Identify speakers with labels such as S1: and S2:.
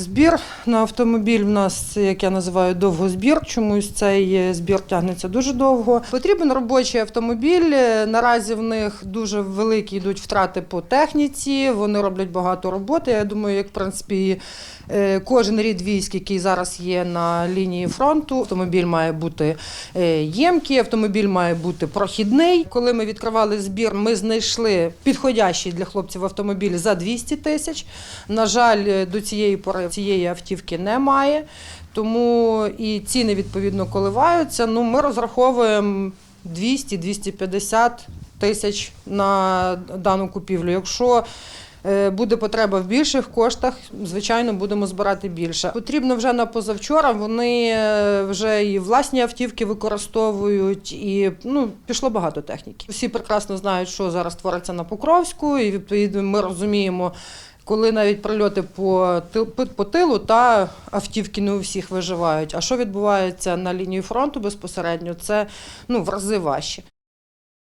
S1: Збір на автомобіль в нас, як я називаю, довгозбір. Чомусь цей е, збір тягнеться дуже довго. Потрібен робочий автомобіль. Е, Наразі в них дуже великі йдуть втрати по техніці. Вони роблять багато роботи. Я думаю, як в принципі е, кожен рід військ, який зараз є на лінії фронту, автомобіль має бути ємкий, автомобіль має бути прохідний. Коли ми відкривали збір, ми знайшли підходящий для хлопців автомобіль за 200 тисяч. На жаль, до цієї пори цієї автівки немає, тому і ціни відповідно коливаються. Ну, ми розраховуємо 200-250 тисяч на дану купівлю. Якщо е, буде потреба в більших коштах, звичайно, будемо збирати більше. Потрібно вже на позавчора. Вони е, вже і власні автівки використовують, і ну пішло багато техніки. Всі прекрасно знають, що зараз твориться на Покровську, і відповідно ми розуміємо. Коли навіть прильоти по, по тилу та автівки не у всіх виживають. А що відбувається на лінії фронту безпосередньо, це ну в рази важче.